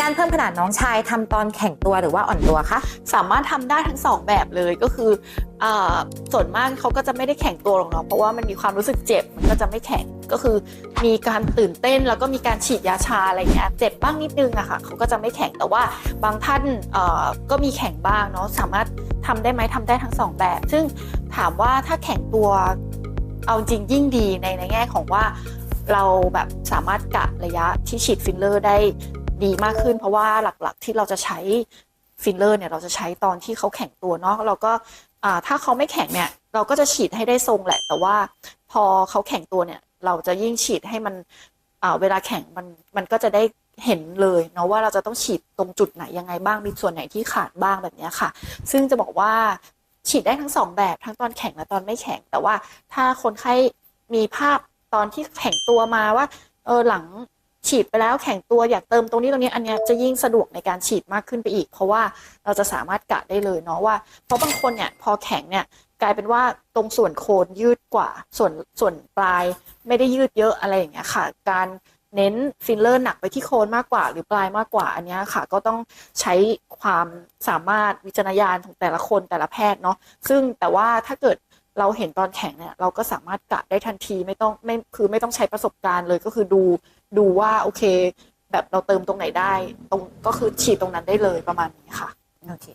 การเพิ่มขนาดน้องชายทำตอนแข็งตัวหรือว่าอ่อนตัวคะสามารถทำได้ทั้งสองแบบเลยก็คืออส่วนมากเขาก็จะไม่ได้แข็งตัวหรอกเนาะเพราะว่ามันมีความรู้สึกเจ็บมันก็จะไม่แข็งก็คือมีการตื่นเต้นแล้วก็มีการฉีดยาชาอะไรเงี้ยเจ็บบ้างนิดนึงอะค่ะเขาก็จะไม่แข็งแต่ว่าบางท่านก็มีแข็งบ้างเนาะสามารถทำได้ไหมทำได้ทั้งสองแบบ ซึ่งถามว่าถ้าแข็งตัวเอาจริงยิ่งดีในในแง่ของว่าเราแบบสามารถกะระยะที่ฉีดฟิลเลอร์ได้ ดีมากขึ้น เพราะว่าหลักๆที่เราจะใช้ฟิลเลอร์เนี่ยเราจะใช้ตอนที่เขาแข็งตัวเนาะเราก็ถ้าเขาไม่แข็งเนี่ยเราก็จะฉีดให้ได้ทรงแหละ แต่ว่าพอเขาแข็งตัวเนี่ย เราจะยิ่งฉีดให้มันเวลาแข็งมันมันก็จะได้เห็นเลยเนาะว่าเราจะต้องฉีดตรงจุดไหนยังไงบ้างมีส่วนไหนที่ขาดบ้างแบบนี้ค่ะ ซึ่งจะบอกว่าฉีดได้ทั้งสองแบบทั้งตอนแข็งและตอนไม่แข็ง แต่ว่าถ้าคนไข้มีภาพตอนที่แข็งตัวมาว่าเออหลัง ฉีดไปแล้วแข็งตัวอยากเติมตรงนี้ตรงนี้อันนี้จะยิ่งสะดวกในการฉีดมากขึ้นไปอีก เพราะว่าเราจะสามารถกะได้เลยเนาะว่าเพราะบางคนเนี่ยพอแข็งเนี่ยกลายเป็นว่าตรงส่วนโคนยืดกว่า ส่วนส่วนปลายไม่ได้ยืดเยอะอะไรอย่างเงี้ยค่ะ การเน้นฟิลเลอร์หนักไปที่โคนมากกว่า หรือปลายมากกว่าอันเนี้ยค่ะ ก็ต้องใช้ความสามารถวิจารณญาณของแต่ละคนแต่ละแพทย์เนาะซึ่งแต่ว่าถ้าเกิดเราเห็นตอนแข็งเนี่ยเราก็สามารถกะได้ทันทีไม่ต้องไม่คือไม่ต้องใช้ประสบการณ์เลยก็คือดู ดูว่าโอเค แบบเราเติมตรงไหนได้ ตรงก็คือฉีดตรงนั้นได้เลยประมาณนี้ค่ะ โอเค